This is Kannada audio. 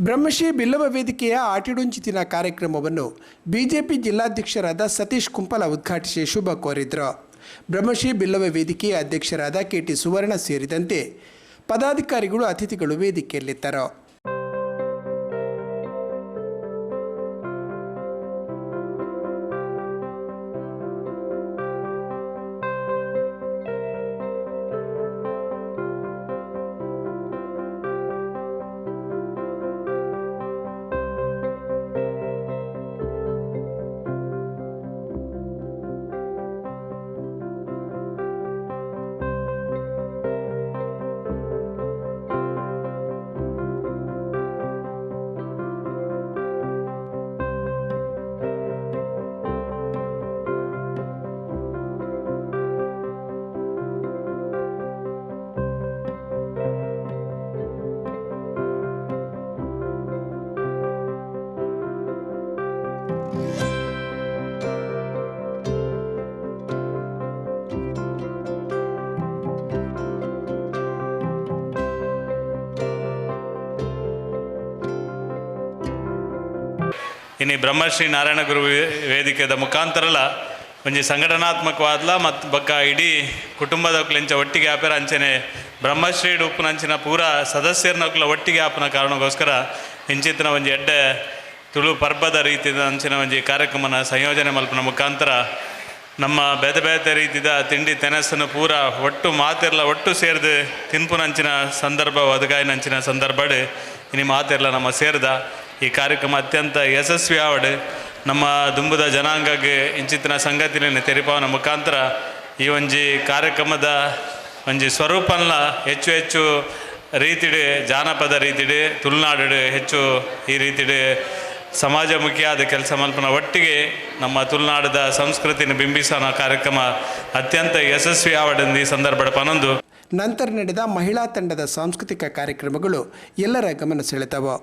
ಬ್ರಹ್ಮಶ್ರೀ ಬಿಲ್ಲವ ವೇದಿಕೆಯ ಆಟಿಡುಂಚಿತಿನ ಕಾರ್ಯಕ್ರಮವನ್ನು ಬಿಜೆಪಿ ಜಿಲ್ಲಾಧ್ಯಕ್ಷರಾದ ಸತೀಶ್ ಕುಂಪಲ ಉದ್ಘಾಟಿಸಿ ಶುಭ ಕೋರಿದರು. ಬ್ರಹ್ಮಶ್ರೀ ಬಿಲ್ಲವ ವೇದಿಕೆಯ ಅಧ್ಯಕ್ಷರಾದ ಕೆಟಿ ಸುವರ್ಣ ಸೇರಿದಂತೆ ಪದಾಧಿಕಾರಿಗಳು ಅತಿಥಿಗಳು ವೇದಿಕೆಯಲ್ಲಿದ್ದರು. ಇನ್ನು ಬ್ರಹ್ಮಶ್ರೀ ನಾರಾಯಣ ಗುರು ವೇ- ವೇದಿಕೆದ ಮುಖಾಂತರಲ ಒಂಜಿ ಸಂಘಟನಾತ್ಮಕವಾದ್ಲ ಮತ್ತು ಬಕ್ಕ ಇಡೀ ಕುಟುಂಬದ ಒಕ್ಲೆಂಚ ಒಟ್ಟಿಗೆ ಆಪೇರ ಅಂಚನೆ ಬ್ರಹ್ಮಶ್ರೀ ಉಪ್ಪುನಂಚಿನ ಪೂರ ಸದಸ್ಯರನೊಕ್ಲ ಒಟ್ಟಿಗೆ ಆಪನ ಕಾರಣಕ್ಕೋಸ್ಕರ ಇಂಚಿತ್ತಿನ ಒಂಜಿ ಎಡ್ಡೆ ತುಳು ಪರ್ಬದ ರೀತಿಯ ಅಂಚಿನ ಒಂಜಿ ಕಾರ್ಯಕ್ರಮನ ಸಂಯೋಜನೆ ಮಲ್ಪನ ಮುಖಾಂತರ ನಮ್ಮ ಬೇತೆ ಬೇತೆ ರೀತಿಯ ತಿಂಡಿ ತೆನಸನ್ನು ಪೂರ ಒಟ್ಟು ಮಾತೆರ್ಲ ಒಟ್ಟು ಸೇರಿದು ತಿನ್ಪುನಂಚಿನ ಸಂದರ್ಭ ಒದಗಾಯಿನಂಚಿನ ಸಂದರ್ಭಡ್ ಇನಿ ಮಾತೆರ್ಲ ನಮ್ಮ ಸೇರಿದ. ಈ ಕಾರ್ಯಕ್ರಮ ಅತ್ಯಂತ ಯಶಸ್ವಿ ಆವಡ್. ನಮ್ಮ ದುಂಬುದ ಜನಾಂಗಕ್ಕೆ ಇಂಚಿತ್ತಿನ ಸಂಗತಿನ ತೆರಿಪಾವನ ಮುಖಾಂತರ ಈ ಒಂಜಿ ಕಾರ್ಯಕ್ರಮದ ಒಂಜಿ ಸ್ವರೂಪನ್ನ ಹೆಚ್ಚು ಹೆಚ್ಚು ರೀತಿಡೆ, ಜಾನಪದ ರೀತಿಡೆ ತುಳುನಾಡು ಹೆಚ್ಚು ಈ ರೀತಿಡ್ ಸಮಾಜಮುಖಿಯಾದ ಕೆಲಸ ಮಲ್ಪನ ಒಟ್ಟಿಗೆ ನಮ್ಮ ತುಳುನಾಡದ ಸಂಸ್ಕೃತಿನ ಬಿಂಬಿಸೋಣ ಕಾರ್ಯಕ್ರಮ ಅತ್ಯಂತ ಯಶಸ್ವಿ ಆವಡಿಂದ ಈ ಸಂದರ್ಭದ ಪನೊಂದು ನಂತರ ನಡೆದ ಮಹಿಳಾ ತಂಡದ ಸಾಂಸ್ಕೃತಿಕ ಕಾರ್ಯಕ್ರಮಗಳು ಎಲ್ಲರ ಗಮನ ಸೆಳೆದವು